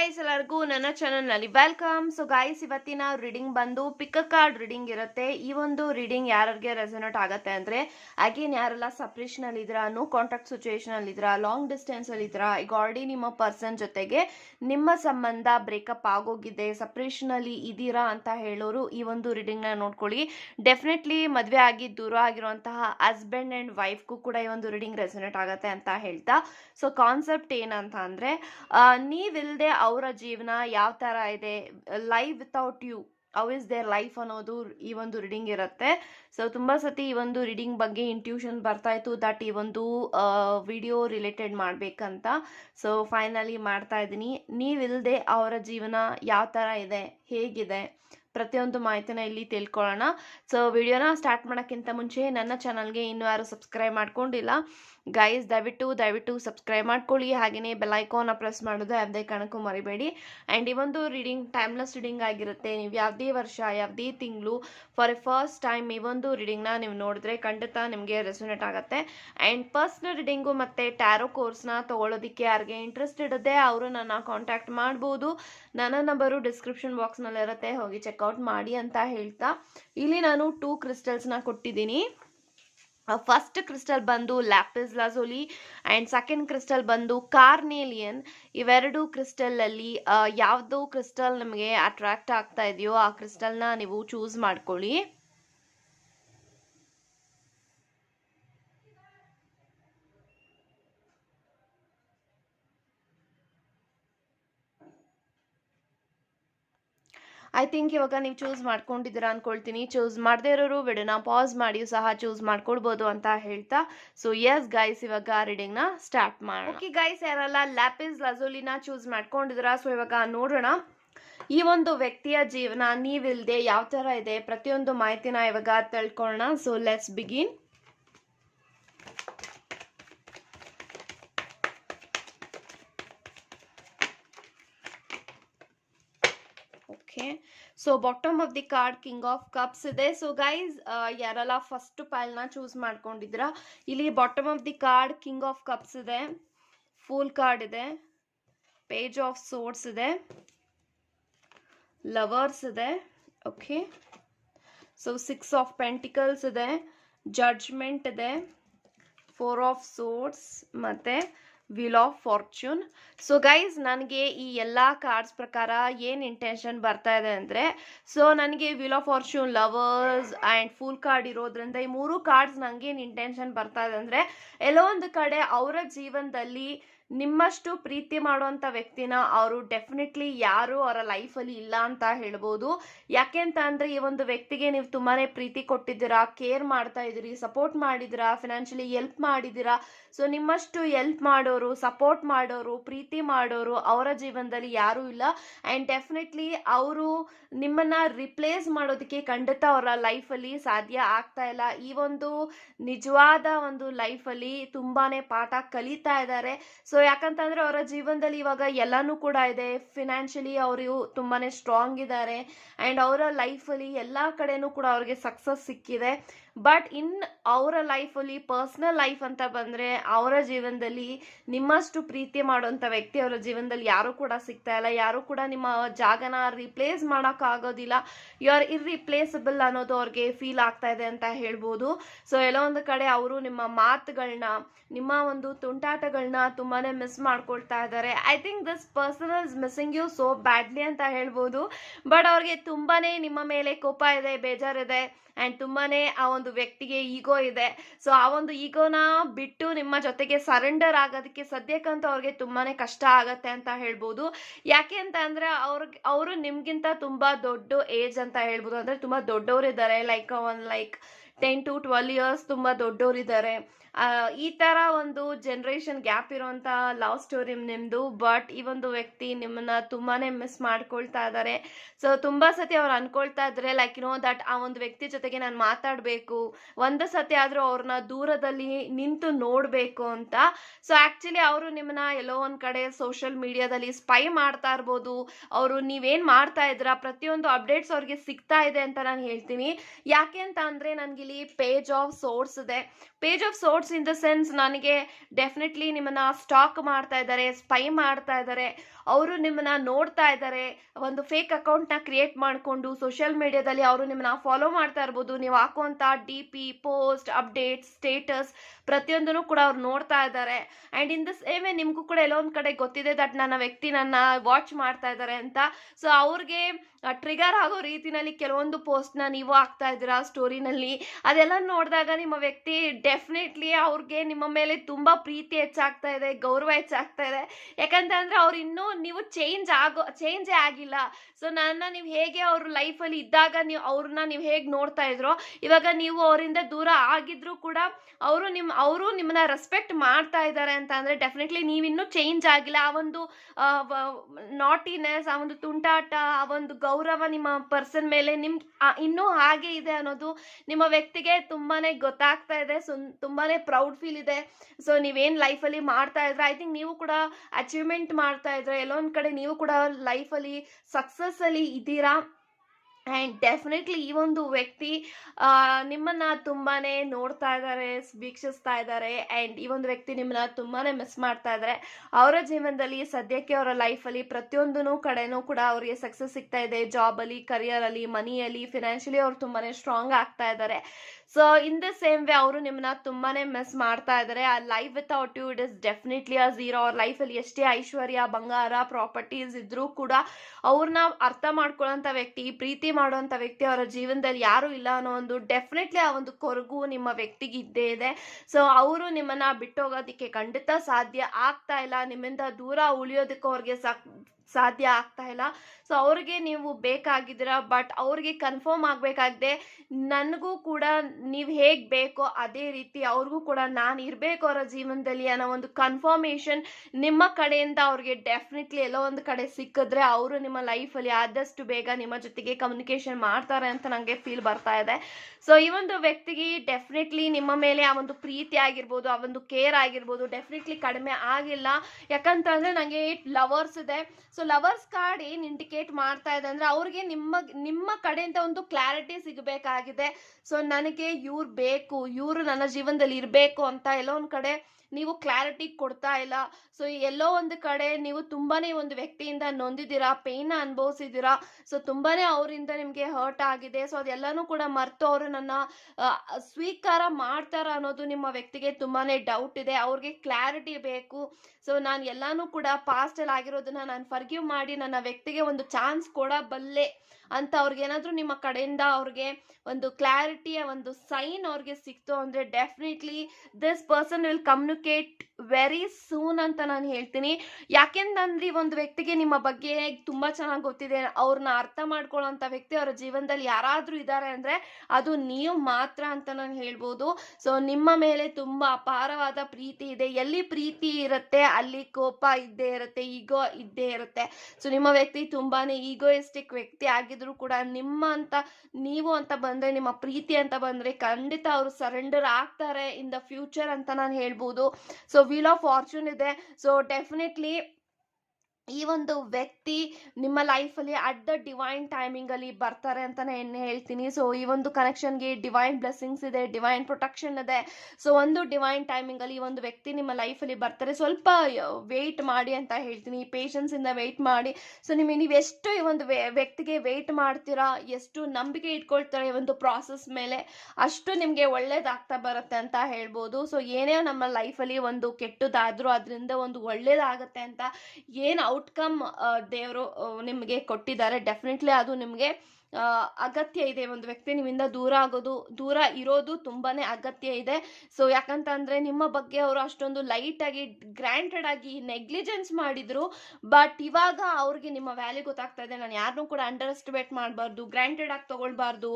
Guys ಎಲ್ಲರಿಗೂ ನನ್ನ ಚಾನಲ್ನಲ್ಲಿ ವೆಲ್ಕಮ್ ಸೊ ಗೈಸ್ ಇವತ್ತಿನ ರೀಡಿಂಗ್ ಬಂದು ಪಿಕ್ ಕಾರ್ಡ್ ರೀಡಿಂಗ್ ಇರುತ್ತೆ. ಈ ಒಂದು ರೀಡಿಂಗ್ ಯಾರಿಗೆ ರೆಸನೇಟ್ ಆಗುತ್ತೆ ಅಂದ್ರೆ ಅಗೇನ್ ಯಾರೆಲ್ಲ ಸಪ್ರೇಷನಲ್ಲಿ ಇದ್ರ ನೋ ಕಾಂಟ್ಯಾಕ್ಟ್ ಸಿಚುಯೇಷನ್ ಅಲ್ಲಿ ಇದ್ರ ಲಾಂಗ್ ಡಿಸ್ಟೆನ್ಸ್ ಅಲ್ಲಿ ಇದ್ರ ಈಗ ಆಲ್ರೆಡಿ ನಿಮ್ಮ ಪರ್ಸನ್ ಜೊತೆಗೆ ನಿಮ್ಮ ಸಂಬಂಧ ಬ್ರೇಕಪ್ ಆಗೋಗಿದೆ ಸಪ್ರೇಷನಲ್ಲಿ ಇದೀರಾ ಅಂತ ಹೇಳೋರು ಈ ಒಂದು ರೀಡಿಂಗ್ನ ನೋಡ್ಕೊಳ್ಳಿ. ಡೆಫಿನೆಟ್ಲಿ ಮದುವೆ ಆಗಿ ದೂರ ಆಗಿರುವಂತಹ ಹಸ್ಬೆಂಡ್ ಅಂಡ್ ವೈಫ್ಗೂ ಕೂಡ ಈ ಒಂದು ರೀಡಿಂಗ್ ರೆಸನೇಟ್ ಆಗುತ್ತೆ ಅಂತ ಹೇಳ್ತಾ. ಸೊ ಕಾನ್ಸೆಪ್ಟ್ ಏನಂತ ಅಂದರೆ ನೀವಿಲ್ಲದೆ ಅವರ ಜೀವನ ಯಾವ ತರ ಇದೆ live without you how is their life ಅನ್ನೋದು ಈ ಒಂದು ರೀಡಿಂಗ್ ಇರುತ್ತೆ. ಸೊ ತುಂಬಾ ಸತಿ ಈ ಒಂದು ರೀಡಿಂಗ್ ಬಗ್ಗೆ ಇಂಟ್ಯೂಷನ್ ಬರ್ತಾ ಇತ್ತು ದಟ್ ಈ ಒಂದು ವಿಡಿಯೋ ರಿಲೇಟೆಡ್ ಮಾಡಬೇಕಂತ. ಸೊ ಫೈನಲಿ ಮಾಡ್ತಾ ಇದ್ದೀನಿ. ನೀವಿಲ್ಲದೆ ಅವರ ಜೀವನ ಯಾವ ತರ ಇದೆ, ಹೇಗಿದೆ, ಪ್ರತಿಯೊಂದು ಮಾಹಿತಿನ ಇಲ್ಲಿ ತಿಳ್ಕೊಳ್ಳೋಣ. ಸೊ ವಿಡಿಯೋನ ಸ್ಟಾರ್ಟ್ ಮಾಡೋಕ್ಕಿಂತ ಮುಂಚೆ ನನ್ನ ಚಾನಲ್ಗೆ ಇನ್ನೂ ಯಾರು ಸಬ್ಸ್ಕ್ರೈಬ್ ಮಾಡ್ಕೊಂಡಿಲ್ಲ ಗೈಸ್ ದಯವಿಟ್ಟು ದಯವಿಟ್ಟು ಸಬ್ಸ್ಕ್ರೈಬ್ ಮಾಡ್ಕೊಳ್ಳಿ. ಹಾಗೆಯೇ ಬೆಲ್ ಐಕಾನ್ನ ಪ್ರೆಸ್ ಮಾಡೋದು ಯಾವುದೇ ಕಾರಣಕ್ಕೂ ಮರಿಬೇಡಿ. ಆ್ಯಂಡ್ ಈ ಒಂದು ರೀಡಿಂಗ್ ಟೈಮ್ಲೆಸ್ ರೀಡಿಂಗ್ ಆಗಿರುತ್ತೆ. ನೀವು ಯಾವುದೇ ವರ್ಷ, ಯಾವುದೇ ತಿಂಗಳು ಫಾರ್ ಎ ಫಸ್ಟ್ ಟೈಮ್ ಈ ಒಂದು ರೀಡಿಂಗ್ನ ನೀವು ನೋಡಿದ್ರೆ ಖಂಡಿತ ನಿಮಗೆ ರೆಸೊನೇಟ್ ಆಗುತ್ತೆ. ಆ್ಯಂಡ್ ಪರ್ಸ್ನಲ್ ರೀಡಿಂಗು ಮತ್ತು ಟ್ಯಾರೋ ಕೋರ್ಸ್ನ ತೊಗೊಳೋದಕ್ಕೆ ಯಾರಿಗೆ ಇಂಟ್ರೆಸ್ಟ್ ಇದೆ ಅವರು ನನ್ನ ಕಾಂಟ್ಯಾಕ್ಟ್ ಮಾಡ್ಬೋದು. ನನ್ನ ನಂಬರು ಡಿಸ್ಕ್ರಿಪ್ಷನ್ ಬಾಕ್ಸ್ನಲ್ಲಿರುತ್ತೆ ಹೋಗಿ ಚೆಕ್ಔಟ್ ಮಾಡಿ ಅಂತ ಹೇಳ್ತಾ. ಇಲ್ಲಿ ನಾನು ಟೂ ಕ್ರಿಸ್ಟಲ್ಸ್ನ ಕೊಟ್ಟಿದ್ದೀನಿ. ಫಸ್ಟ್ ಕ್ರಿಸ್ಟಲ್ ಬಂದು lapis lazuli and second crystal ಬಂದು ಕಾರ್ನೇಲಿಯನ್ ಇವೆರಡು ಕ್ರಿಸ್ಟಲಲ್ಲಿ ಯಾವುದು ಕ್ರಿಸ್ಟಲ್ ನಿಮಗೆ ಅಟ್ರಾಕ್ಟ್ ಆಗ್ತಾ ಇದೆಯೋ ಆ ಕ್ರಿಸ್ಟಲ್ನ ನೀವು ಚೂಸ್ ಮಾಡ್ಕೊಳ್ಳಿ. ಐ ಥಿಂಕ್ ಇವಾಗ ನೀವು ಚೂಸ್ ಮಾಡ್ಕೊಂಡಿದ್ದೀರಾ ಅನ್ಕೊಳ್ತೀನಿ. ಚೂಸ್ ಮಾಡದೇ ಇರೋರು ವಿಡಿಯೋನ ಪಾಸ್ ಮಾಡಿ ಸಹ ಚೂಸ್ ಮಾಡ್ಕೊಳ್ಬೋದು ಅಂತ ಹೇಳ್ತಾ. ಸೊ ಎಸ್ ಗೈಸ್ ಇವಾಗ ರೀಡಿಂಗ್ನ ಸ್ಟಾರ್ಟ್ ಮಾಡೋಣ. ಓಕೆ ಗೈಸ್ ಯಾರೆಲ್ಲ ಲ್ಯಾಪಿಸ್ ಲಜೋಲಿನ ಚೂಸ್ ಮಾಡ್ಕೊಂಡಿದ್ದೀರಾ? ಸೊ ಇವಾಗ ನೋಡೋಣ. ಈ ಒಂದು ವ್ಯಕ್ತಿಯ ಜೀವನ ನೀವಿಲ್ಲದೆ ಯಾವ ಥರ ಇದೆ? ಪ್ರತಿಯೊಂದು ಮಾಹಿತಿನ ಇವಾಗ ತಿಳ್ಕೊಳ್ಳೋಣ. So let's begin okay so bottom of the card king of cups ಇದೆ. ಸೊ ಗೈಸ್ ಯಾರೆಲ್ಲ ಫಸ್ಟ್ ಪೈಲ್ನ ಚೂಸ್ ಮಾಡ್ಕೊಂಡಿದ್ರ ಇಲ್ಲಿ bottom of the card king of cups ಇದೆ. ಫುಲ್ ಕಾರ್ಡ್ ಇದೆ. ಪೇಜ್ ಆಫ್ ಸೋರ್ಸ್ ಇದೆ. ಲವರ್ಸ್ ಇದೆ. Okay so six of pentacles ಇದೆ. ಜಡ್ಜ್ಮೆಂಟ್ ಇದೆ. ಫೋರ್ ಆಫ್ ಸೋರ್ಸ್ ಮತ್ತು wheel of fortune so guys ನನಗೆ ಈ ಎಲ್ಲ ಕಾರ್ಡ್ಸ್ ಪ್ರಕಾರ ಏನು ಇಂಟೆನ್ಷನ್ ಬರ್ತಾ ಇದೆ ಅಂದರೆ ಸೊ ನನಗೆ wheel of fortune lovers and fool card ಇರೋದ್ರಿಂದ ಈ ಮೂರು ಕಾರ್ಡ್ಸ್ ನನಗೇನು ಇಂಟೆನ್ಷನ್ ಬರ್ತಾ ಇದೆ ಅಂದರೆ, ಎಲ್ಲೋ ಒಂದು ಕಡೆ ಅವರ ಜೀವನದಲ್ಲಿ ನಿಮ್ಮಷ್ಟು ಪ್ರೀತಿ ಮಾಡುವಂಥ ವ್ಯಕ್ತಿನ ಅವರು ಡೆಫಿನೆಟ್ಲಿ ಯಾರು ಅವರ ಲೈಫಲ್ಲಿ ಇಲ್ಲ ಅಂತ ಹೇಳ್ಬೋದು. ಯಾಕೆ ಅಂತ ಅಂದರೆ ಈ ಒಂದು ವ್ಯಕ್ತಿಗೆ ನೀವು ತುಂಬಾ ಪ್ರೀತಿ ಕೊಟ್ಟಿದ್ದೀರಾ ಕೇರ್ ಮಾಡ್ತಾ ಇದ್ದೀರಿ ಸಪೋರ್ಟ್ ಮಾಡಿದ್ದೀರಾ ಫಿನಾನ್ಷಿಯಲಿ ಎಲ್ಪ್ ಮಾಡಿದ್ದೀರಾ. ಸೊ ನಿಮ್ಮಷ್ಟು ಎಲ್ಪ್ ಮಾಡೋರು ಸಪೋರ್ಟ್ ಮಾಡೋರು, ಪ್ರೀತಿ ಮಾಡೋರು ಅವರ ಜೀವನದಲ್ಲಿ ಯಾರೂ ಇಲ್ಲ. ಆ್ಯಂಡ್ ಡೆಫಿನೆಟ್ಲಿ ಅವರು ನಿಮ್ಮನ್ನ ರಿಪ್ಲೇಸ್ ಮಾಡೋದಕ್ಕೆ ಖಂಡಿತ ಅವರ ಲೈಫಲ್ಲಿ ಸಾಧ್ಯ ಆಗ್ತಾ ಇಲ್ಲ. ಈ ಒಂದು ನಿಜವಾದ ಒಂದು ಲೈಫಲ್ಲಿ ತುಂಬಾನೇ ಪಾಠ ಕಲಿತಾ ಇದ್ದಾರೆ. ಸೊ ಯಾಕಂತಂದ್ರೆ ಅವರ ಜೀವನದಲ್ಲಿ ಇವಾಗ ಎಲ್ಲಾನು ಕೂಡ ಇದೆ. ಫಿನಾನ್ಷಿಯಲಿ ಅವರು ತುಂಬಾನೇ ಸ್ಟ್ರಾಂಗ್ ಇದ್ದಾರೆ. ಅಂಡ್ ಅವರ ಲೈಫಲ್ಲಿ ಎಲ್ಲ ಕಡೆನೂ ಕೂಡ ಅವ್ರಿಗೆ ಸಕ್ಸಸ್ ಸಿಕ್ಕಿದೆ. ಬಟ್ ಇನ್ ಅವರ ಲೈಫಲ್ಲಿ ಪರ್ಸ್ನಲ್ ಲೈಫ್ ಅಂತ ಬಂದರೆ, ಅವರ ಜೀವನದಲ್ಲಿ ನಿಮ್ಮಷ್ಟು ಪ್ರೀತಿ ಮಾಡುವಂಥ ವ್ಯಕ್ತಿ ಅವರ ಜೀವನದಲ್ಲಿ ಯಾರೂ ಕೂಡ ಸಿಗ್ತಾ ಇಲ್ಲ. ಯಾರೂ ಕೂಡ ನಿಮ್ಮ ಜಾಗನ ರಿಪ್ಲೇಸ್ ಮಾಡೋಕ್ಕಾಗೋದಿಲ್ಲ ಯು ಆರ್ ಇರ್ರಿಪ್ಲೇಸಬಲ್ ಅನ್ನೋದು ಅವ್ರಿಗೆ ಫೀಲ್ ಆಗ್ತಾ ಇದೆ ಅಂತ ಹೇಳ್ಬೋದು. ಸೊ ಎಲ್ಲೋ ಒಂದು ಕಡೆ ಅವರು ನಿಮ್ಮ ಮಾತುಗಳನ್ನ ನಿಮ್ಮ ಒಂದು ತುಂಟಾಟಗಳನ್ನ ತುಂಬಾನೇ ಮಿಸ್ ಮಾಡ್ಕೊಳ್ತಾ ಇದ್ದಾರೆ. I think this person is missing you so badly ಅಂತ ಹೇಳ್ಬೋದು. ಬಟ್ ಅವ್ರಿಗೆ ತುಂಬಾನೇ ನಿಮ್ಮ ಮೇಲೆ ಕೋಪ ಇದೆ, ಬೇಜಾರಿದೆ. ಆ್ಯಂಡ್ ತುಂಬಾನೇ ಆ ಒಂದು ವ್ಯಕ್ತಿಗೆ ಈಗೋ ಇದೆ. ಸೊ ಆ ಒಂದು ಈಗೋನ ಬಿಟ್ಟು ನಿಮ್ಮ ಜೊತೆಗೆ ಸರೆಂಡರ್ ಆಗೋದಕ್ಕೆ ಸದ್ಯಕ್ಕಂತೂ ಅವ್ರಿಗೆ ತುಂಬಾನೇ ಕಷ್ಟ ಆಗತ್ತೆ ಅಂತ ಹೇಳ್ಬೋದು. ಯಾಕೆ ಅಂತ ಅಂದ್ರೆ ಅವರು ನಿಮ್ಗಿಂತ ತುಂಬಾ ದೊಡ್ಡ ಏಜ್ ಅಂತ ಹೇಳ್ಬೋದು. ಅಂದ್ರೆ ತುಂಬಾ ದೊಡ್ಡವರಿದ್ದಾರೆ. Like one like ten to twelve years ತುಂಬಾ ದೊಡ್ಡವರಿದ್ದಾರೆ ಈ ತರ ಒಂದು ಜನರೇಷನ್ ಗ್ಯಾಪ್ ಇರುವಂತ ಲವ್ ಸ್ಟೋರಿ ನಿಮ್ದು ಬಟ್ ಈ ಒಂದು ವ್ಯಕ್ತಿ ನಿಮ್ಮನ್ನ ತುಂಬಾನೇ ಮಿಸ್ ಮಾಡ್ಕೊಳ್ತಾ ಇದ್ದಾರೆ ಸೊ ತುಂಬಾ ಸತಿ ಅವ್ರು ಅನ್ಕೊಳ್ತಾ ಇದ್ರೆ ಲೈಕ್ ನೋ ದಟ್ ಆ ಒಂದು ವ್ಯಕ್ತಿ ಜೊತೆಗೆ ನಾನು ಮಾತಾಡಬೇಕು. ಒಂದು ಸತಿ ಆದ್ರೂ ಅವ್ರನ್ನ ದೂರದಲ್ಲಿ ನಿಂತು ನೋಡಬೇಕು ಅಂತ. ಸೊ ಆಕ್ಚುಲಿ ಅವರು ನಿಮ್ಮನ್ನ ಎಲ್ಲೋ ಒಂದ್ ಕಡೆ ಸೋಷಿಯಲ್ ಮೀಡಿಯಾದಲ್ಲಿ ಸ್ಪೈ ಮಾಡ್ತಾ ಇರ್ಬೋದು. ಅವರು ನೀವೇನ್ ಮಾಡ್ತಾ ಇದ್ರ ಪ್ರತಿಯೊಂದು ಅಪ್ಡೇಟ್ಸ್ ಅವ್ರಿಗೆ ಸಿಗ್ತಾ ಇದೆ ಅಂತ ನಾನು ಹೇಳ್ತೀನಿ. ಯಾಕೆ ಅಂತ ಅಂದ್ರೆ, ನನ್ಗೆ ಇಲ್ಲಿ ಪೇಜ್ ಆಫ್ ಸೋರ್ಸ್ ಇದೆ. Page of swords in the sense ನನಗೆ ಡೆಫಿನೆಟ್ಲಿ ನಿಮ್ಮನ್ನ ಸ್ಟಾಕ್ ಮಾಡ್ತಾ ಇದ್ದಾರೆ ಸ್ಪೈ ಮಾಡ್ತಾ ಇದ್ದಾರೆ. ಅವರು ನಿಮ್ಮನ್ನ ನೋಡ್ತಾ ಇದ್ದಾರೆ. ಒಂದು ಫೇಕ್ ಅಕೌಂಟ್ನ ಕ್ರಿಯೇಟ್ ಮಾಡಿಕೊಂಡು ಸೋಷಿಯಲ್ ಮೀಡಿಯಾದಲ್ಲಿ ಅವರು ನಿಮ್ಮನ್ನ ಫಾಲೋ ಮಾಡ್ತಾ ಇರ್ಬೋದು. ನೀವು ಹಾಕುವಂಥ D P post update status ಪ್ರತಿಯೊಂದನ್ನು ಕೂಡ ಅವ್ರು ನೋಡ್ತಾ ಇದ್ದಾರೆ. And in the same way ನಿಮಗೂ ಕೂಡ ಎಲ್ಲೋ ಒಂದು ಕಡೆ ಗೊತ್ತಿದೆ ದಟ್ ನನ್ನ ವ್ಯಕ್ತಿ ನನ್ನ ವಾಚ್ ಮಾಡ್ತಾ ಇದ್ದಾರೆ ಅಂತ. ಸೊ ಅವ್ರಿಗೆ ಟ್ರಿಗರ್ ಆಗೋ ರೀತಿನಲ್ಲಿ ಕೆಲವೊಂದು ಪೋಸ್ಟ್ನ ನೀವು ಹಾಕ್ತಾ ಇದ್ದೀರಾ ಸ್ಟೋರಿನಲ್ಲಿ ಅದೆಲ್ಲ ನೋಡಿದಾಗ ನಿಮ್ಮ ವ್ಯಕ್ತಿ ಡೆಫಿನೆಟ್ಲಿ ಅವ್ರಿಗೆ ನಿಮ್ಮ ಮೇಲೆ ತುಂಬ ಪ್ರೀತಿ ಹೆಚ್ಚಾಗ್ತಾ ಇದೆ, ಗೌರವ ಹೆಚ್ಚಾಗ್ತಾ ಇದೆ. ಯಾಕಂತಂದ್ರೆ ಅವ್ರು ಇನ್ನೂ ನೀವು ಚೇಂಜ್ ಆಗೋ ಚೇಂಜೇ ಆಗಿಲ್ಲ. ಸೊ ನನ್ನ ನೀವು ಹೇಗೆ ಅವ್ರ ಲೈಫಲ್ಲಿ ಇದ್ದಾಗ ನೀವು ಅವ್ರನ್ನ ನೀವು ಹೇಗೆ ನೋಡ್ತಾ ಇದ್ರೋ, ಇವಾಗ ನೀವು ಅವರಿಂದ ದೂರ ಆಗಿದ್ರು ಕೂಡ, ಅವರು ನಿಮ್ಮ ಅವರು ನಿಮ್ಮನ್ನ ರೆಸ್ಪೆಕ್ಟ್ ಮಾಡ್ತಾ ಇದ್ದಾರೆ ಅಂತ ಅಂದರೆ ಡೆಫಿನೆಟ್ಲಿ ನೀವಿನ್ನೂ ಚೇಂಜ್ ಆಗಿಲ್ಲ. ಆ ಒಂದು ನಾಟಿನೆಸ್ ಆ ಒಂದು ತುಂಟಾಟ, ಆ ಒಂದು ಗೌರವ ನಿಮ್ಮ ಪರ್ಸನ್ ಮೇಲೆ ನಿಮ್ ಇನ್ನೂ ಹಾಗೆ ಇದೆ ಅನ್ನೋದು ನಿಮ್ಮ ವ್ಯಕ್ತಿಗೆ ತುಂಬಾನೇ ಗೊತ್ತಾಗ್ತಾ ಇದೆ. ತುಂಬಾನೇ ಪ್ರೌಡ್ ಫೀಲ್ ಇದೆ. ಸೊ ನೀವೇನು ಲೈಫಲ್ಲಿ ಮಾಡ್ತಾ ಇದ್ರೆ ಐ ಥಿಂಕ್ ನೀವು ಕೂಡ ಅಚೀವ್ಮೆಂಟ್ ಮಾಡ್ತಾ ಇದ್ರೆ. ಎಲ್ಲೋ ಒಂದು ಕಡೆ ನೀವು ಕೂಡ ಲೈಫಲ್ಲಿ ಸಕ್ಸಸ್ಸಲ್ಲಿ ಇದ್ದೀರಾ. ಆ್ಯಂಡ್ ಡೆಫಿನೆಟ್ಲಿ ಈ ಒಂದು ವ್ಯಕ್ತಿ ನಿಮ್ಮನ್ನು ತುಂಬಾ ನೋಡ್ತಾ ಇದ್ದಾರೆ ವೀಕ್ಷಿಸ್ತಾ ಇದ್ದಾರೆ ಆ್ಯಂಡ್ ಈ ಒಂದು ವ್ಯಕ್ತಿ ನಿಮ್ಮನ್ನ ತುಂಬಾ ಮಿಸ್ ಮಾಡ್ತಾ ಇದ್ದಾರೆ ಅವರ ಜೀವನದಲ್ಲಿ ಸದ್ಯಕ್ಕೆ ಅವರ ಲೈಫಲ್ಲಿ ಪ್ರತಿಯೊಂದೂ ಕಡೆನೂ ಕೂಡ ಅವರಿಗೆ ಸಕ್ಸಸ್ ಸಿಗ್ತಾ ಇದೆ. ಜಾಬಲ್ಲಿ ಕರಿಯರಲ್ಲಿ ಮನಿಯಲ್ಲಿ ಫಿನಾನ್ಷಿಯಲಿ ಅವ್ರು ತುಂಬಾ ಸ್ಟ್ರಾಂಗ್ ಆಗ್ತಾ ಇದ್ದಾರೆ so in the same way ಅವರು ನಿಮ್ಮನ್ನ ತುಂಬಾನೇ ಮಿಸ್ ಮಾಡ್ತಾ ಇದ್ದಾರೆ ಆ life without you it is definitely a zero ಅವ್ರ ಲೈಫಲ್ಲಿ ಎಷ್ಟೇ ಐಶ್ವರ್ಯ, ಬಂಗಾರ ಪ್ರಾಪರ್ಟೀಸ್ ಇದ್ರೂ ಕೂಡ ಅವ್ರನ್ನ ಅರ್ಥ ಮಾಡ್ಕೊಳ್ಳೋಂಥ ವ್ಯಕ್ತಿ, ಪ್ರೀತಿ ಮಾಡುವಂಥ ವ್ಯಕ್ತಿ ಅವರ ಜೀವನದಲ್ಲಿ ಯಾರೂ ಇಲ್ಲ ಅನ್ನೋ ಒಂದು ಡೆಫಿನೆಟ್ಲಿ ಆ ಒಂದು ಕೊರಗು ನಿಮ್ಮ ವ್ಯಕ್ತಿಗೆ ಇದ್ದೇ ಇದೆ. ಸೊ ಅವರು ನಿಮ್ಮನ್ನ ಬಿಟ್ಟೋಗೋದಕ್ಕೆ ಖಂಡಿತ ಸಾಧ್ಯ ಆಗ್ತಾ ಇಲ್ಲ. ನಿಮ್ಮಿಂದ ದೂರ ಉಳಿಯೋದಕ್ಕೆ ಅವ್ರಿಗೆ ಸಾಕ್ ಸಾಧ್ಯ ಆಗ್ತಾ ಇಲ್ಲ. ಸೊ ಅವ್ರಿಗೆ ನೀವು ಬೇಕಾಗಿದ್ದೀರಾ ಬಟ್ ಅವ್ರಿಗೆ ಕನ್ಫರ್ಮ್ ಆಗಬೇಕಾಗಿದೆ. ನನಗೂ ಕೂಡ ನೀವು ಹೇಗೆ ಬೇಕೋ ಅದೇ ರೀತಿ ಅವ್ರಿಗೂ ಕೂಡ ನಾನು ಇರಬೇಕು ಅವರ ಜೀವನದಲ್ಲಿ ಅನ್ನೋ ಒಂದು ಕನ್ಫರ್ಮೇಷನ್ ನಿಮ್ಮ ಕಡೆಯಿಂದ ಅವ್ರಿಗೆ ಡೆಫಿನೆಟ್ಲಿ ಎಲ್ಲೋ ಒಂದು ಕಡೆ ಸಿಕ್ಕಿದ್ರೆ ಅವರು ನಿಮ್ಮ ಲೈಫಲ್ಲಿ ಆದಷ್ಟು ಬೇಗ ನಿಮ್ಮ ಜೊತೆಗೆ ಕಮ್ಯುನಿಕೇಶನ್ ಮಾಡ್ತಾರೆ ಅಂತ ನನಗೆ ಫೀಲ್ ಬರ್ತಾ ಇದೆ. ಸೊ ಈ ಒಂದು ವ್ಯಕ್ತಿಗೆ ಡೆಫಿನೆಟ್ಲಿ ನಿಮ್ಮ ಮೇಲೆ ಆ ಒಂದು ಪ್ರೀತಿ ಆಗಿರ್ಬೋದು, ಆ ಒಂದು ಕೇರ್ ಆಗಿರ್ಬೋದು ಡೆಫಿನೆಟ್ಲಿ ಕಡಿಮೆ ಆಗಿಲ್ಲ. ಯಾಕಂತಂದ್ರೆ ನನಗೆ ಲವರ್ಸ್ ಇದೆ. ಲವರ್ಸ್ ಕಾರ್ಡ್ ಏನ್ ಇಂಡಿಕೇಟ್ ಮಾಡ್ತಾ ಇದೆ ಅಂದ್ರೆ ಅವ್ರಿಗೆ ನಿಮ್ಮ ನಿಮ್ಮ ಕಡೆಯಿಂದ ಒಂದು ಕ್ಲಾರಿಟಿ ಸಿಗಬೇಕಾಗಿದೆ. ಸೊ ನನಗೆ ಇವ್ರು ಬೇಕು, ಇವರು ನನ್ನ ಜೀವನದಲ್ಲಿ ಇರಬೇಕು ಅಂತ ಎಲ್ಲೋ ಒಂದು ಕಡೆ ನೀವು ಕ್ಲಾರಿಟಿ ಕೊಡ್ತಾ ಇಲ್ಲ. ಸೊ ಎಲ್ಲೋ ಒಂದು ಕಡೆ ನೀವು ತುಂಬಾನೇ ಒಂದು ವ್ಯಕ್ತಿಯಿಂದ ನೊಂದಿದ್ದೀರಾ ಪೇಯ್ನ ಅನುಭವಿಸಿದ್ದೀರಾ ಸೊ ತುಂಬಾನೇ ಅವರಿಂದ ನಿಮಗೆ ಹರ್ಟ್ ಆಗಿದೆ. ಸೊ ಅದೆಲ್ಲನೂ ಕೂಡ ಮರೆತು ಅವರು ನನ್ನ ಸ್ವೀಕಾರ ಮಾಡ್ತಾರ ಅನ್ನೋದು ನಿಮ್ಮ ವ್ಯಕ್ತಿಗೆ ತುಂಬಾನೇ ಡೌಟ್ ಇದೆ. ಅವ್ರಿಗೆ ಕ್ಲಾರಿಟಿ ಬೇಕು. ಸೊ ನಾನು ಎಲ್ಲಾನು ಕೂಡ ಪಾಸ್ಟಲ್ಲಿ ಆಗಿರೋದನ್ನ ನಾನು ಫರ್ಗ್ಯೂ ಮಾಡಿ ನನ್ನ ವ್ಯಕ್ತಿಗೆ ಒಂದು ಚಾನ್ಸ್ ಕೊಡಬಲ್ಲೆ ಅಂತ ಅವ್ರಿಗೆ ಏನಾದರೂ ನಿಮ್ಮ ಕಡೆಯಿಂದ ಅವ್ರಿಗೆ ಒಂದು ಕ್ಲಾರಿಟಿಯ ಒಂದು ಸೈನ್ ಅವ್ರಿಗೆ ಸಿಕ್ತು ಅಂದರೆ definitely this person will communicate very soon ಅಂತ ನಾನು ಹೇಳ್ತೀನಿ. ಯಾಕೆಂತಂದ್ರೆ ಒಂದು ವ್ಯಕ್ತಿಗೆ ನಿಮ್ಮ ಬಗ್ಗೆ ತುಂಬಾ ಚೆನ್ನಾಗಿ ಗೊತ್ತಿದೆ. ಅವ್ರನ್ನ ಅರ್ಥ ಮಾಡ್ಕೊಳ್ಳೋಂಥ ವ್ಯಕ್ತಿ ಅವರ ಜೀವನದಲ್ಲಿ ಯಾರಾದರೂ ಇದ್ದಾರೆ ಅಂದರೆ ಅದು ನೀವು ಮಾತ್ರ ಅಂತ ನಾನು ಹೇಳ್ಬೋದು. ಸೊ ನಿಮ್ಮ ಮೇಲೆ ತುಂಬ ಅಪಾರವಾದ ಪ್ರೀತಿ ಇದೆ. ಎಲ್ಲಿ ಪ್ರೀತಿ ಇರುತ್ತೆ, ಅಲ್ಲಿ ಕೋಪ ಇದ್ದೇ ಇರುತ್ತೆ ಈಗೋ ಇದ್ದೇ ಇರುತ್ತೆ. ಸೊ ನಿಮ್ಮ ವ್ಯಕ್ತಿ ತುಂಬಾನೇ ಈಗೋಯಿಸ್ಟಿಕ್ ವ್ಯಕ್ತಿ ಆಗಿದ್ರು ಕೂಡ ನಿಮ್ಮ ಅಂತ, ನೀವು ಅಂತ ಬಂದ್ರೆ, ನಿಮ್ಮ ಪ್ರೀತಿ ಅಂತ ಬಂದ್ರೆ ಖಂಡಿತ ಅವರು ಸರೆಂಡರ್ ಆಗ್ತಾರೆ ಇನ್ ದ ಫ್ಯೂಚರ್ ಅಂತ ನಾನು ಹೇಳ್ಬೋದು. ಸೊ ವೀಲ್ ಆಫ್ ಫಾರ್ಚೂನ್ ಇದೆ. ಸೊ ಡೆಫಿನೆಟ್ಲಿ ಈ ಒಂದು ವ್ಯಕ್ತಿ ನಿಮ್ಮ ಲೈಫಲ್ಲಿ ಅಟ್ ದ ಡಿವೈನ್ ಟೈಮಿಂಗಲ್ಲಿ ಬರ್ತಾರೆ ಅಂತಾನೆ ನಾನು ಹೇಳ್ತೀನಿ. ಸೊ ಈ ಒಂದು ಕನೆಕ್ಷನ್ಗೆ ಡಿವೈನ್ ಬ್ಲೆಸ್ಸಿಂಗ್ಸ್ ಇದೆ ಡಿವೈನ್ ಪ್ರೊಟೆಕ್ಷನ್ ಇದೆ. ಸೊ ಒಂದು ಡಿವೈನ್ ಟೈಮಿಂಗಲ್ಲಿ ಈ ಒಂದು ವ್ಯಕ್ತಿ ನಿಮ್ಮ ಲೈಫಲ್ಲಿ ಬರ್ತಾರೆ. ಸ್ವಲ್ಪ ವೆಯ್ಟ್ ಮಾಡಿ ಅಂತ ಹೇಳ್ತೀನಿ. ಪೇಷನ್ಸಿಂದ ವೆಯ್ಟ್ ಮಾಡಿ. ಸೊ ನಿಮಗೆ ನೀವು ಎಷ್ಟು ಈ ಒಂದು ವ್ಯ- ವ್ಯಕ್ತಿಗೆ ವೆಯ್ಟ್ ಮಾಡ್ತೀರಾ, ಎಷ್ಟು ನಂಬಿಕೆ ಇಟ್ಕೊಳ್ತಾರೆ ಈ ಒಂದು ಪ್ರಾಸೆಸ್ ಮೇಲೆ, ಅಷ್ಟು ನಿಮಗೆ ಒಳ್ಳೇದಾಗ್ತಾ ಬರುತ್ತೆ ಅಂತ ಹೇಳ್ಬೋದು. ಸೊ ಏನೇ ನಮ್ಮ ಲೈಫಲ್ಲಿ ಒಂದು ಕೆಟ್ಟದಾದರೂ, ಅದರಿಂದ ಒಂದು ಒಳ್ಳೇದಾಗತ್ತೆ ಅಂತ ಏನು ಔಟ್ಕಮ್ ದೇವರು ನಿಮಗೆ ಕೊಟ್ಟಿದ್ದಾರೆ. ಡೆಫಿನೆಟ್ಲಿ ಅದು ನಿಮಗೆ ಅಗತ್ಯ ಇದೆ. ಒಂದು ವ್ಯಕ್ತಿ ನಿಮ್ಮಿಂದ ದೂರ ಆಗೋದು, ದೂರ ಇರೋದು ತುಂಬಾನೇ ಅಗತ್ಯ ಇದೆ. ಸೊ ಯಾಕಂತಂದ್ರೆ ನಿಮ್ಮ ಬಗ್ಗೆ ಅವರು ಅಷ್ಟೊಂದು ಲೈಟ್ ಆಗಿ ಗ್ರ್ಯಾಂಟೆಡ್ ಆಗಿ ನೆಗ್ಲಿಜೆನ್ಸ್ ಮಾಡಿದ್ರು ಬಟ್ ಇವಾಗ ಅವ್ರಿಗೆ ನಿಮ್ಮ ವ್ಯಾಲ್ಯೂ ಗೊತ್ತಾಗ್ತಾ ಇದೆ. ನಾನು ಯಾರನ್ನೂ ಕೂಡ ಅಂಡರ್ ಎಸ್ಟಿಮೇಟ್ ಮಾಡಬಾರ್ದು ಗ್ರ್ಯಾಂಟೆಡ್ ಆಗಿ ತಗೊಳ್ಬಾರ್ದು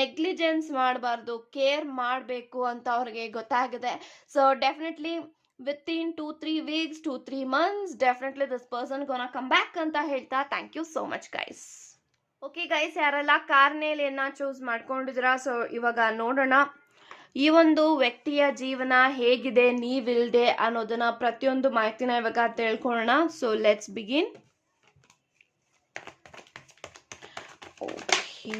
ನೆಗ್ಲಿಜೆನ್ಸ್ ಮಾಡಬಾರ್ದು ಕೇರ್ ಮಾಡಬೇಕು ಅಂತ ಅವ್ರಿಗೆ ಗೊತ್ತಾಗಿದೆ. So definitely within two three weeks two three months definitely this person gonna come back ಅಂತ ಹೇಳ್ತಾ thank you so much guys okay guys ಯಾರೆಲ್ಲ ಕಾರ್ನೇಲಿಯನ್ನ ಚೂಸ್ ಮಾಡ್ಕೊಂಡಿದ್ದೀರಾ ಸೊ ಇವಾಗ ನೋಡೋಣ. ಈ ಒಂದು ವ್ಯಕ್ತಿಯ ಜೀವನ ಹೇಗಿದೆ, ನೀವಿಲ್ದೆ ಅನ್ನೋದನ್ನ ಪ್ರತಿಯೊಂದು ಮಾಹಿತಿನ ಇವಾಗ ತಿಳ್ಕೊಳ್ಳೋಣ. So let's begin okay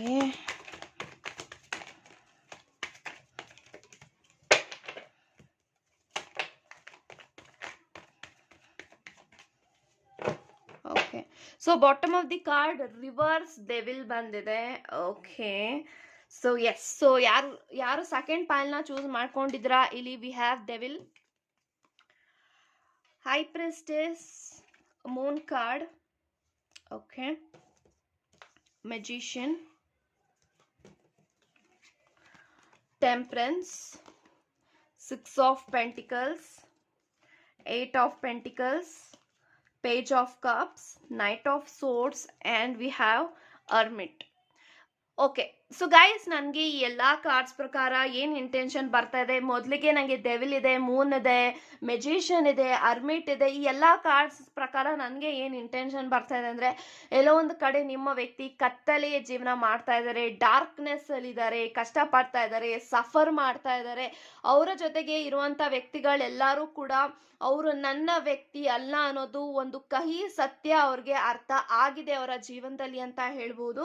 so bottom of the card reverse devil ಬಂದಿದೆ. ಓಕೆ ಸೊ ಎಸ್ ಸೊ ಯಾರು ಯಾರು ಸೆಕೆಂಡ್ ಪೈಲ್ನ ಚೂಸ್ ಮಾಡ್ಕೊಂಡಿದ್ರಾ? ಇಲ್ಲಿ we have devil high priestess moon card okay magician temperance six of pentacles eight of pentacles. Page of cups knight of swords and we have hermit. Okay so guys ನನಗೆ ಈ ಎಲ್ಲ cards ಪ್ರಕಾರ ಏನು intention ಬರ್ತಾ ಇದೆ? ಮೊದಲಿಗೆ ನನಗೆ devil ಇದೆ ಮೂನ್ ಇದೆ ಮೆಜಿಷಿಯನ್ ಇದೆ ಅರ್ಮಿಟ್ ಇದೆ, ಈ ಎಲ್ಲ ಕಾರ್ಡ್ಸ್ ಪ್ರಕಾರ ನನಗೆ ಏನು ಇಂಟೆನ್ಷನ್ ಬರ್ತಾ ಇದೆ ಅಂದರೆ, ಎಲ್ಲೋ ಒಂದು ಕಡೆ ನಿಮ್ಮ ವ್ಯಕ್ತಿ ಕತ್ತಲೆಯ ಜೀವನ ಮಾಡ್ತಾ ಇದ್ದಾರೆ ಡಾರ್ಕ್ನೆಸ್ ಅಲ್ಲಿ ಇದ್ದಾರೆ ಕಷ್ಟಪಡ್ತಾ ಇದ್ದಾರೆ ಸಫರ್ ಮಾಡ್ತಾ ಇದ್ದಾರೆ ಅವರ ಜೊತೆಗೆ ಇರುವಂತ ವ್ಯಕ್ತಿಗಳೆಲ್ಲರೂ ಕೂಡ ಅವರು ನನ್ನ ವ್ಯಕ್ತಿ ಅಲ್ಲ ಅನ್ನೋದು ಒಂದು ಕಹಿ ಸತ್ಯ ಅವ್ರಿಗೆ ಅರ್ಥ ಆಗಿದೆ ಅವರ ಜೀವನದಲ್ಲಿ ಅಂತ ಹೇಳ್ಬೋದು.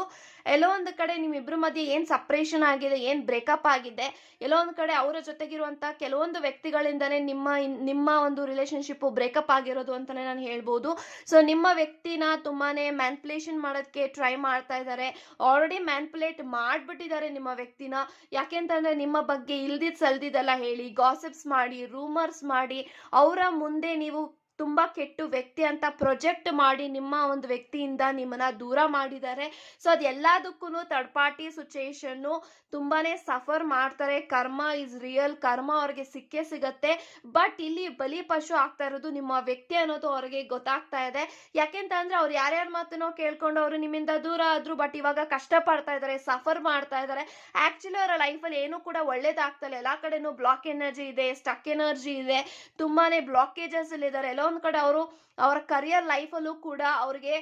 ಎಲ್ಲೋ ಒಂದು ಕಡೆ ನಿಮ್ಮಿಬ್ರ ಏನ್ ಸಪ್ರೇಷನ್ ಆಗಿದೆ, ಏನ್ ಬ್ರೇಕಪ್ ಆಗಿದೆ, ಎಲ್ಲೋ ಕಡೆ ಅವರ ಜೊತೆಗಿರುವಂತ ಕೆಲವೊಂದು ವ್ಯಕ್ತಿಗಳಿಂದನೇ ನಿಮ್ಮ ನಿಮ್ಮ ಒಂದು ರಿಲೇಶನ್ಶಿಪ್ ಬ್ರೇಕಪ್ ಆಗಿರೋದು ಅಂತಾನೆ ನಾನು ಹೇಳ್ಬೋದು. ಸೊ ನಿಮ್ಮ ವ್ಯಕ್ತಿನ ತುಂಬಾನೇ ಮ್ಯಾನ್ಪುಲೇಷನ್ ಮಾಡೋದಕ್ಕೆ ಟ್ರೈ ಮಾಡ್ತಾ ಇದ್ದಾರೆ ಆಲ್ರೆಡಿ ಮ್ಯಾನ್ಪುಲೇಟ್ ಮಾಡ್ಬಿಟ್ಟಿದ್ದಾರೆ ನಿಮ್ಮ ವ್ಯಕ್ತಿನ. ಯಾಕೆಂತಂದ್ರೆ ನಿಮ್ಮ ಬಗ್ಗೆ ಇಲ್ದಿದ್ ಸಲ್ದಿದ್ದೆಲ್ಲ ಹೇಳಿ ಗಾಸಿಪ್ಸ್ ಮಾಡಿ ರೂಮರ್ಸ್ ಮಾಡಿ, ಅವರ ಮುಂದೆ ನೀವು ತುಂಬಾ ಕೆಟ್ಟು ವ್ಯಕ್ತಿ ಅಂತ ಪ್ರೊಜೆಕ್ಟ್ ಮಾಡಿ ನಿಮ್ಮ ಒಂದು ವ್ಯಕ್ತಿಯಿಂದ ನಿಮ್ಮನ್ನ ದೂರ ಮಾಡಿದ್ದಾರೆ. ಸೊ ಅದೆಲ್ಲದಕ್ಕೂ ಥರ್ಡ್ ಪಾರ್ಟಿ ಸಿಚುಯೇಷನ್ನು ತುಂಬಾನೇ ಸಫರ್ ಮಾಡ್ತಾರೆ. ಕರ್ಮ ಇಸ್ ರಿಯಲ್ ಕರ್ಮ ಅವ್ರಿಗೆ ಸಿಕ್ಕೇ ಸಿಗತ್ತೆ. ಬಟ್ ಇಲ್ಲಿ ಬಲಿ ಪಶು ಆಗ್ತಾ ಇರೋದು ನಿಮ್ಮ ವ್ಯಕ್ತಿ ಅನ್ನೋದು ಅವ್ರಿಗೆ ಗೊತ್ತಾಗ್ತಾ ಇದೆ. ಯಾಕೆಂತ ಅಂದ್ರೆ ಅವ್ರು ಯಾರ್ಯಾರ ಮಾತನ್ನೋ ಕೇಳ್ಕೊಂಡು ಅವರು ನಿಮ್ಮಿಂದ ದೂರ ಆದ್ರು ಬಟ್ ಇವಾಗ ಕಷ್ಟ ಪಡ್ತಾ ಇದ್ದಾರೆ ಸಫರ್ ಮಾಡ್ತಾ ಇದ್ದಾರೆ. ಆಕ್ಚುಲಿ ಅವರ ಲೈಫಲ್ಲಿ ಏನೂ ಕೂಡ ಒಳ್ಳೇದಾಗ್ತಲ್ಲ ಎಲ್ಲಾ ಕಡೆನೂ ಬ್ಲಾಕ್ ಎನರ್ಜಿ ಇದೆ ಸ್ಟಕ್ ಎನರ್ಜಿ ಇದೆ. ತುಂಬಾನೇ ಬ್ಲಾಕೇಜಸ್ ಇದ್ದಾರೆ ಎಲ್ಲೋ ಒಂದ್ ಕಡೆ ಅವರು, ಅವರ ಕರಿಯರ್ ಲೈಫಲ್ಲೂ ಕೂಡ ಅವ್ರಿಗೆ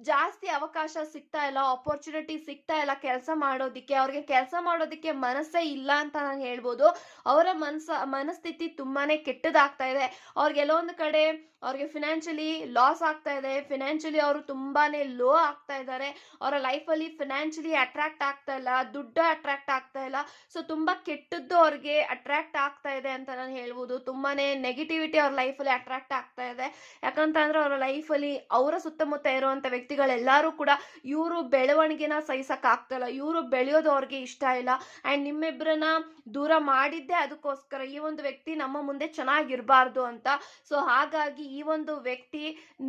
ಜಾಸ್ತಿ ಅವಕಾಶ ಸಿಗ್ತಾ ಇಲ್ಲ ಆಪರ್ಚುನಿಟಿ ಸಿಗ್ತಾ ಇಲ್ಲ ಕೆಲಸ ಮಾಡೋದಿಕ್ಕೆ. ಅವ್ರಿಗೆ ಕೆಲಸ ಮಾಡೋದಿಕ್ಕೆ ಮನಸ್ಸೇ ಇಲ್ಲ ಅಂತ ನಾನು ಹೇಳ್ಬೋದು. ಅವರ ಮನಸ್ಸ ಮನಸ್ಥಿತಿ ತುಂಬಾನೇ ಕೆಟ್ಟದಾಗ್ತಾ ಇದೆ. ಅವ್ರಿಗೆ ಎಲ್ಲೋ ಒಂದು ಕಡೆ ಅವ್ರಿಗೆ ಫಿನಾನ್ಷಿಯಲಿ ಲಾಸ್ ಆಗ್ತಾ ಇದೆ. ಫಿನಾನ್ಷಿಯಲಿ ಅವರು ತುಂಬಾನೇ ಲೋ ಆಗ್ತಾ ಇದ್ದಾರೆ. ಅವರ ಲೈಫಲ್ಲಿ ಫಿನಾನ್ಷಿಯಲಿ ಅಟ್ರಾಕ್ಟ್ ಆಗ್ತಾ ಇಲ್ಲ. ದುಡ್ಡು ಅಟ್ರಾಕ್ಟ್ ಆಗ್ತಾ ಇಲ್ಲ. ಸೊ ತುಂಬಾ ಕೆಟ್ಟದ್ದು ಅವ್ರಿಗೆ ಅಟ್ರಾಕ್ಟ್ ಆಗ್ತಾ ಇದೆ ಅಂತ ನಾನು ಹೇಳ್ಬೋದು. ತುಂಬಾನೇ ನೆಗೆಟಿವಿಟಿ ಅವ್ರ ಲೈಫಲ್ಲಿ ಅಟ್ರಾಕ್ಟ್ ಆಗ್ತಾ ಇದೆ. ಯಾಕಂತ ಅಂದ್ರೆ ಅವರ ಲೈಫಲ್ಲಿ ಅವರ ಸುತ್ತಮುತ್ತ ಇರುವಂತ ವ್ಯಕ್ತಿಗಳೆಲ್ಲರೂ ಕೂಡ ಇವರು ಬೆಳವಣಿಗೆನ ಸಹಿಸಕ್ ಆಗ್ತಾ ಇಲ್ಲ. ಇವರು ಬೆಳೆಯೋದು ಅವ್ರಿಗೆ ಇಷ್ಟ ಇಲ್ಲ. ಅಂಡ್ ನಿಮ್ಮಿಬ್ಬರನ್ನ ದೂರ ಮಾಡಿದ್ದೆ ಅದಕ್ಕೋಸ್ಕರ ಈ ಒಂದು ವ್ಯಕ್ತಿ ನಮ್ಮ ಮುಂದೆ ಚೆನ್ನಾಗಿರಬಾರ್ದು ಅಂತ. ಸೊ ಹಾಗಾಗಿ ಈ ಒಂದು ವ್ಯಕ್ತಿ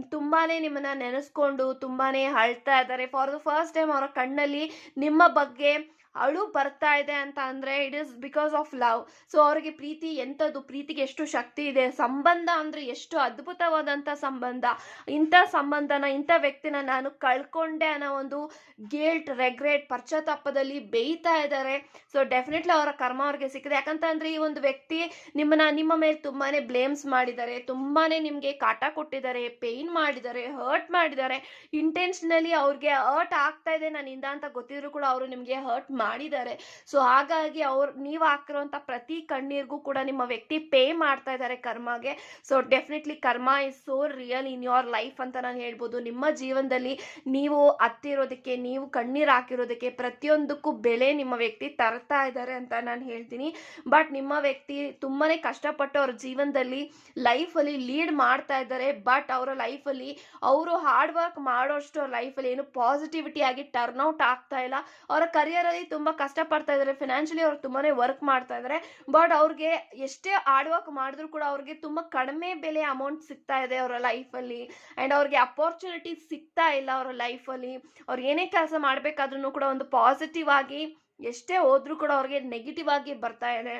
ತುಂಬಾನೇ ನಿಮ್ಮನ್ನ ನೆನೆಸ್ಕೊಂಡು ತುಂಬಾನೇ ಅಳ್ತಾ ಇದ್ದಾರೆ. ಫಾರ್ ದ ಫಸ್ಟ್ ಟೈಮ್ ಅವರ ಕಣ್ಣಲ್ಲಿ ನಿಮ್ಮ ಬಗ್ಗೆ ಅಳು ಬರ್ತಾ ಇದೆ ಅಂತ ಅಂದ್ರೆ it is because of love so ಅವ್ರಿಗೆ ಪ್ರೀತಿ ಎಂಥದ್ದು? ಪ್ರೀತಿಗೆ ಎಷ್ಟು ಶಕ್ತಿ ಇದೆ? ಸಂಬಂಧ ಅಂದ್ರೆ ಎಷ್ಟು ಅದ್ಭುತವಾದಂಥ ಸಂಬಂಧ. ಇಂಥ ಸಂಬಂಧನ, ಇಂಥ ವ್ಯಕ್ತಿನ ನಾನು ಕಳ್ಕೊಂಡೆ ಅನ್ನೋ ಒಂದು ಗಿಲ್ಟ್ ರೆಗ್ರೆಟ್ ಪಶ್ಚಾತ್ತಾಪದಲ್ಲಿ ಬೇಯ್ತಾ ಇದ್ದಾರೆ. ಸೊ ಡೆಫಿನೆಟ್ಲಿ ಅವರ ಕರ್ಮ ಅವ್ರಿಗೆ ಸಿಕ್ಕಿದೆ. ಯಾಕಂತ ಅಂದ್ರೆ ಈ ಒಂದು ವ್ಯಕ್ತಿ ನಿಮ್ಮನ್ನ, ನಿಮ್ಮ ಮೇಲೆ ತುಂಬಾನೇ ಬ್ಲೇಮ್ಸ್ ಮಾಡಿದ್ದಾರೆ. ತುಂಬಾನೇ ನಿಮ್ಗೆ ಕಾಟ ಕೊಟ್ಟಿದ್ದಾರೆ ಪೇಯ್ನ್ ಮಾಡಿದ್ದಾರೆ ಹರ್ಟ್ ಮಾಡಿದ್ದಾರೆ. ಇಂಟೆನ್ಷನಲಿ ಅವ್ರಿಗೆ ಹರ್ಟ್ ಆಗ್ತಾ ಇದೆ ನನ್ನಿಂದ ಅಂತ ಗೊತ್ತಿದ್ರು ಕೂಡ ಅವರು ನಿಮಗೆ ಹರ್ಟ್ ಮಾಡಿದ್ದಾರೆ. ಸೊ ಹಾಗಾಗಿ ಅವ್ರು, ನೀವು ಹಾಕಿರುವಂತ ಪ್ರತಿ ಕಣ್ಣೀರಿಗೂ ಕೂಡ ನಿಮ್ಮ ವ್ಯಕ್ತಿ ಪೇ ಮಾಡ್ತಾ ಇದ್ದಾರೆ ಕರ್ಮಗೆ. So definitely karma is so real in your life ಅಂತ ನಾನು ಹೇಳ್ಬೋದು. ನಿಮ್ಮ ಜೀವನದಲ್ಲಿ ನೀವು ಹತ್ತಿರೋದಕ್ಕೆ, ನೀವು ಕಣ್ಣೀರು ಹಾಕಿರೋದಕ್ಕೆ ಪ್ರತಿಯೊಂದಕ್ಕೂ ಬೆಲೆ ನಿಮ್ಮ ವ್ಯಕ್ತಿ ತರ್ತಾ ಇದ್ದಾರೆ ಅಂತ ನಾನು ಹೇಳ್ತೀನಿ. ಬಟ್ ನಿಮ್ಮ ವ್ಯಕ್ತಿ ತುಂಬಾನೇ ಕಷ್ಟಪಟ್ಟು ಅವ್ರ ಜೀವನದಲ್ಲಿ ಲೈಫಲ್ಲಿ ಲೀಡ್ ಮಾಡ್ತಾ ಇದ್ದಾರೆ. ಬಟ್ ಅವರ ಲೈಫಲ್ಲಿ ಅವರು ಹಾರ್ಡ್ ವರ್ಕ್ ಮಾಡೋಷ್ಟು ಲೈಫಲ್ಲಿ ಏನು ಪಾಸಿಟಿವಿಟಿ ಆಗಿ ಟರ್ನ್ ಔಟ್ ಆಗ್ತಾ ಇಲ್ಲ. ಅವರ ಕರಿಯರಲ್ಲಿ ತುಂಬಾ ಕಷ್ಟ ಪಡ್ತಾ ಇದ್ದಾರೆ ಫಿನಾನ್ಷಿಯಲಿ ಅವ್ರು ತುಂಬಾನೇ ವರ್ಕ್ ಮಾಡ್ತಾ ಇದ್ದಾರೆ ಬಟ್ ಅವ್ರಿಗೆ ಎಷ್ಟೇ ಹಾರ್ಡ್ ವರ್ಕ್ ಮಾಡಿದ್ರು ಕೂಡ ಅವ್ರಿಗೆ ತುಂಬಾ ಕಡಿಮೆ ಬೆಲೆ ಅಮೌಂಟ್ ಸಿಗ್ತಾ ಇದೆ ಅವರ ಲೈಫಲ್ಲಿ ಅಂಡ್ ಅವ್ರಿಗೆ ಅಪರ್ಚುನಿಟಿ ಸಿಗ್ತಾ ಇಲ್ಲ ಅವರ ಲೈಫಲ್ಲಿ ಅವ್ರು ಏನೇ ಕೆಲಸ ಮಾಡಬೇಕಾದ್ರೂ ಕೂಡ ಒಂದು ಪಾಸಿಟಿವ್ ಆಗಿ ಎಷ್ಟೇ ಹೋದ್ರೂ ಕೂಡ ಅವ್ರಿಗೆ ನೆಗೆಟಿವ್ ಆಗಿ ಬರ್ತಾ ಇದೆ.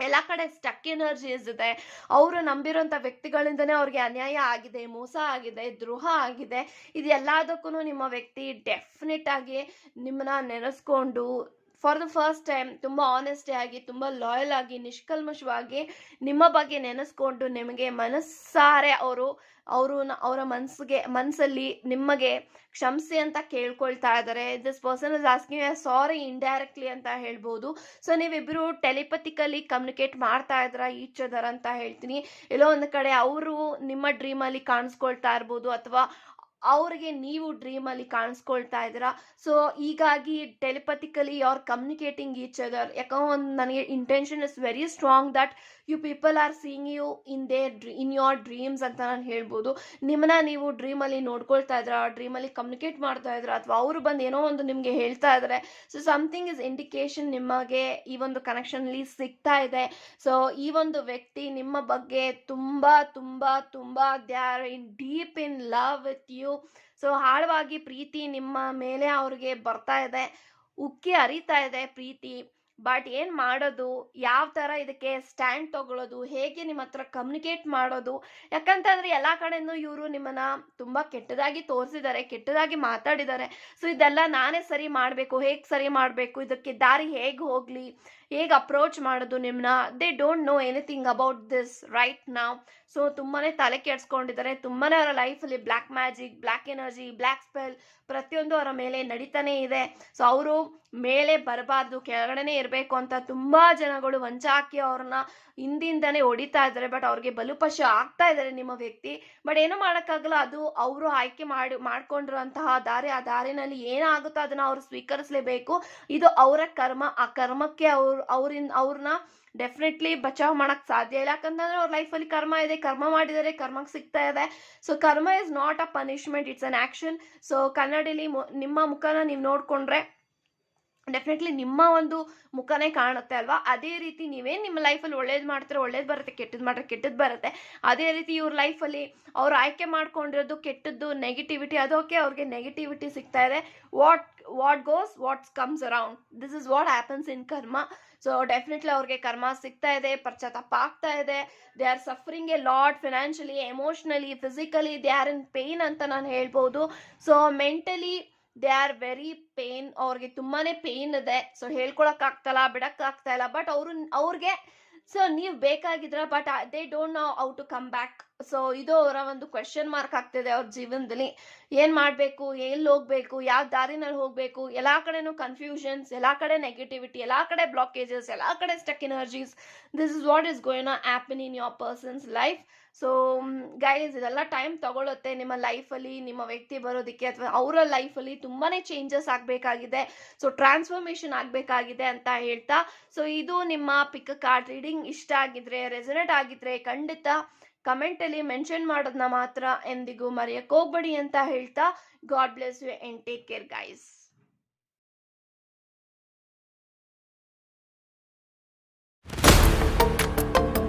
ಎಲ್ಲ ಕಡೆ ಸ್ಟಕ್ ಎನರ್ಜೀಸ್ ಇದೆ. ಅವರು ನಂಬಿರೋಂಥ ವ್ಯಕ್ತಿಗಳಿಂದನೇ ಅವ್ರಿಗೆ ಅನ್ಯಾಯ ಆಗಿದೆ, ಮೋಸ ಆಗಿದೆ, ದ್ರೋಹ ಆಗಿದೆ. ಇದೆಲ್ಲದಕ್ಕೂ ನಿಮ್ಮ ವ್ಯಕ್ತಿ ಡೆಫಿನೆಟ್ ಆಗಿ ನಿಮ್ಮನ್ನ ನೆನೆಸ್ಕೊಂಡು ಫಾರ್ ದ ಫಸ್ಟ್ ಟೈಮ್ ತುಂಬ ಆನೆಸ್ಟಿ ಆಗಿ, ತುಂಬ ಲಾಯಲ್ ಆಗಿ, ನಿಷ್ಕಲ್ಮಶವಾಗಿ ನಿಮ್ಮ ಬಗ್ಗೆ ನೆನೆಸ್ಕೊಂಡು ನಿಮಗೆ ಮನಸ್ಸಾರೆ ಅವರು ಅವರು ಅವರ ಮನಸ್ಸಿಗೆ ಮನಸ್ಸಲ್ಲಿ ನಿಮಗೆ ಕ್ಷಮಿಸಿ ಅಂತ ಕೇಳ್ಕೊಳ್ತಾ ಇದ್ದಾರೆ. This person is asking sorry indirectly ಅಂತ ಹೇಳ್ಬೋದು. ಸೊ ನೀವಿಬ್ಬರು ಟೆಲಿಪತಿಕಲಿ ಕಮ್ಯುನಿಕೇಟ್ ಮಾಡ್ತಾ ಇದ್ರ ಈಚ್ ಅದರ ಅಂತ ಹೇಳ್ತೀನಿ. ಎಲ್ಲೋ ಒಂದು ಕಡೆ ಅವರು ನಿಮ್ಮ ಡ್ರೀಮಲ್ಲಿ ಕಾಣಿಸ್ಕೊಳ್ತಾ ಇರ್ಬೋದು, ಅಥವಾ ಅವ್ರಿಗೆ ನೀವು ಡ್ರೀಮಲ್ಲಿ ಕಾಣಿಸ್ಕೊಳ್ತಾ ಇದ್ದೀರಾ? ಸೊ ಹೀಗಾಗಿ telepathically are communicating each other ಯಾಕೋ ಒಂದು ನನಗೆ intention is very strong that you people are seeing you in they in your dreams ಅಂತ ನಾನು ಹೇಳ್ಬೋದು. ನಿಮ್ಮನ್ನ ನೀವು ಡ್ರೀಮಲ್ಲಿ ನೋಡ್ಕೊಳ್ತಾ ಇದ್ದೀರಾ ಡ್ರೀಮಲ್ಲಿ ಕಮ್ಯುನಿಕೇಟ್ ಮಾಡ್ತಾ ಇದ್ದೀರಾ, ಅಥವಾ ಅವರು ಬಂದು ಏನೋ ಒಂದು ನಿಮಗೆ ಹೇಳ್ತಾ ಇದ್ದಾರೆ ಸೊ ಸಮಥಿಂಗ್ ಇಸ್ ಇಂಡಿಕೇಶನ್ ನಿಮಗೆ ಈ ಒಂದು ಕನೆಕ್ಷನ್ಲಿ ಸಿಗ್ತಾ ಇದೆ. ಸೊ ಈ ಒಂದು ವ್ಯಕ್ತಿ ನಿಮ್ಮ ಬಗ್ಗೆ ತುಂಬ ತುಂಬ ತುಂಬ they are in deep in love with you so ಆಳವಾಗಿ ಪ್ರೀತಿ ನಿಮ್ಮ ಮೇಲೆ ಅವ್ರಿಗೆ ಬರ್ತಾ ಇದೆ. ಉಕ್ಕಿ ಹರಿತಾ ಇದೆ ಪ್ರೀತಿ. ಬಟ್ ಏನು ಮಾಡೋದು? ಯಾವ ಥರ ಇದಕ್ಕೆ ಸ್ಟ್ಯಾಂಡ್ ತಗೊಳ್ಳೋದು? ಹೇಗೆ ನಿಮ್ಮ ಹತ್ರ ಕಮ್ಯುನಿಕೇಟ್ ಮಾಡೋದು? ಯಾಕಂತಂದ್ರೆ ಎಲ್ಲ ಕಡೆಯೂ ಇವರು ನಿಮ್ಮನ್ನ ತುಂಬ ಕೆಟ್ಟದಾಗಿ ತೋರಿಸಿದ್ದಾರೆ, ಕೆಟ್ಟದಾಗಿ ಮಾತಾಡಿದ್ದಾರೆ. ಸೊ ಇದೆಲ್ಲ ನಾನೇ ಸರಿ ಮಾಡಬೇಕು, ಹೇಗೆ ಸರಿ ಮಾಡಬೇಕು? ಇದಕ್ಕೆ ದಾರಿ ಹೇಗೆ ಹೋಗಲಿ? ಹೇಗೆ ಅಪ್ರೋಚ್ ಮಾಡೋದು ನಿಮ್ಮನ್ನ they don't know anything about this right now so ತುಂಬಾ ತಲೆ ಕೆಡ್ಸ್ಕೊಂಡಿದ್ದಾರೆ. ತುಂಬಾ ಅವರ ಲೈಫಲ್ಲಿ black magic black energy black spell ಪ್ರತಿಯೊಂದು ಅವರ ಮೇಲೆ ನಡೀತಾನೆ ಇದೆ. ಸೊ ಅವರು ಮೇಲೆ ಬರಬಾರ್ದು, ಕೆಳಗಡೆನೇ ಇರಬೇಕು ಅಂತ ತುಂಬ ಜನಗಳು ವಂಚಾಕಿ ಅವ್ರನ್ನ ಹಿಂದಿಂದನೇ ಹೊಡಿತಾ ಇದ್ದಾರೆ. ಬಟ್ ಅವ್ರಿಗೆ ಬಲುಪಶ ಆಗ್ತಾ ಇದ್ದಾರೆ ನಿಮ್ಮ ವ್ಯಕ್ತಿ. ಬಟ್ ಏನು ಮಾಡೋಕ್ಕಾಗಲ್ಲ. ಅದು ಅವರು ಆಯ್ಕೆ ಮಾಡಿ, ಮಾಡ್ಕೊಂಡಿರುವಂತಹ ದಾರಿ. ಆ ದಾರಿನಲ್ಲಿ ಏನಾಗುತ್ತೋ ಅದನ್ನ ಅವರು ಸ್ವೀಕರಿಸಲೇಬೇಕು. ಇದು ಅವರ ಕರ್ಮ. ಆ ಕರ್ಮಕ್ಕೆ ಅವ್ರು ಅವ್ರಿಂದ ಅವ್ರನ್ನ ಡೆಫಿನೆಟ್ಲಿ ಬಚಾವ್ ಮಾಡಕ್ ಸಾಧ್ಯ ಇಲ್ಲ. ಯಾಕಂತಂದ್ರೆ ಅವ್ರ ಲೈಫಲ್ಲಿ ಕರ್ಮ ಇದೆ, ಕರ್ಮ ಮಾಡಿದರೆ ಕರ್ಮಕ್ಕೆ ಸಿಗ್ತಾ ಇದೆ. So karma is not a punishment it's an action so ಕನ್ನಡಿಲಿ ನಿಮ್ಮ ಮುಖನ ನೀವು ನೋಡ್ಕೊಂಡ್ರೆ ಡೆಫಿನೆಟ್ಲಿ ನಿಮ್ಮ ಒಂದು ಮುಖನೇ ಕಾಣುತ್ತೆ ಅಲ್ವಾ? ಅದೇ ರೀತಿ ನೀವೇನು ನಿಮ್ಮ ಲೈಫಲ್ಲಿ ಒಳ್ಳೇದು ಮಾಡ್ತಾರೆ ಒಳ್ಳೇದು ಬರುತ್ತೆ ಕೆಟ್ಟದ್ದು ಮಾಡ್ರೆ ಕೆಟ್ಟದ್ದು ಬರುತ್ತೆ. ಅದೇ ರೀತಿ ಇವ್ರ ಲೈಫಲ್ಲಿ ಅವ್ರು ಆಯ್ಕೆ ಮಾಡ್ಕೊಂಡಿರೋದು ಕೆಟ್ಟದ್ದು ನೆಗೆಟಿವಿಟಿ ಅದಕ್ಕೆ ಅವ್ರಿಗೆ ನೆಗೆಟಿವಿಟಿ ಸಿಗ್ತಾ ಇದೆ. What what goes what's comes around this is what happens in karma so definitely ಅವ್ರಿಗೆ ಕರ್ಮ ಸಿಗ್ತಾ ಇದೆ, ಪಶ್ಚಾತ್ತಾಪ ಆಗ್ತಾ ಇದೆ. They are suffering a lot financially emotionally physically they are in pain ಅಂತ ನಾನು ಹೇಳ್ಬೋದು. So mentally they are very pain ಅವ್ರಿಗೆ ತುಂಬಾನೇ ಪೇನ್ ಇದೆ. ಸೊ ಹೇಳ್ಕೊಳಕ್ ಆಗ್ತಲ್ಲ ಬಿಡಕ್ ಆಗ್ತಾ ಇಲ್ಲ. ಬಟ್ ಅವರು, ಅವ್ರಿಗೆ ಸೊ ನೀವು ಬೇಕಾಗಿದ್ರ but they don't know how to come back so ಇದು ಅವರ ಒಂದು ಕ್ವೆಶನ್ ಮಾರ್ಕ್ ಆಗ್ತಿದೆ ಅವ್ರ ಜೀವನದಲ್ಲಿ. ಏನ್ ಮಾಡ್ಬೇಕು? ಎಲ್ಲಿ ಹೋಗ್ಬೇಕು? ಯಾವ ದಾರಿನಲ್ಲಿ ಹೋಗ್ಬೇಕು? ಎಲ್ಲಾ ಕಡೆನೂ ಕನ್ಫ್ಯೂಷನ್ಸ್ ಎಲ್ಲಾ ಕಡೆ ನೆಗೆಟಿವಿಟಿ ಎಲ್ಲಾ ಕಡೆ ಬ್ಲಾಕೇಜಸ್ ಎಲ್ಲಾ ಕಡೆ stuck energies this is what is going happen in your person's life so guys ಇದೆಲ್ಲ ಟೈಮ್ ತಗೊಳುತ್ತೆ ನಿಮ್ಮ ಲೈಫಲ್ಲಿ ನಿಮ್ಮ ವ್ಯಕ್ತಿ ಬರೋದಕ್ಕೆ ಅಥವಾ ಅವರ ಲೈಫಲ್ಲಿ ತುಂಬಾನೇ ಚೇಂಜಸ್ ಆಗಬೇಕಾಗಿದೆ. ಸೊ ಟ್ರಾನ್ಸ್ಫಾರ್ಮೇಶನ್ ಆಗಬೇಕಾಗಿದೆ ಅಂತ ಹೇಳ್ತಾ. ಸೊ ಇದು ನಿಮ್ಮ ಪಿಕ್ ಕಾರ್ಡ್ ರೀಡಿಂಗ್ ಇಷ್ಟ ಆಗಿದ್ರೆ ರೆಸನೇಟ್ ಆಗಿದ್ರೆ ಖಂಡಿತ ಕಮೆಂಟಲ್ಲಿ ಮೆನ್ಷನ್ ಮಾಡೋದನ್ನ ಮಾತ್ರ ಎಂದಿಗೂ ಮರೆಯಕ್ಕೆ ಹೋಗ್ಬೇಡಿ ಅಂತ ಹೇಳ್ತಾ God bless you and take care guys.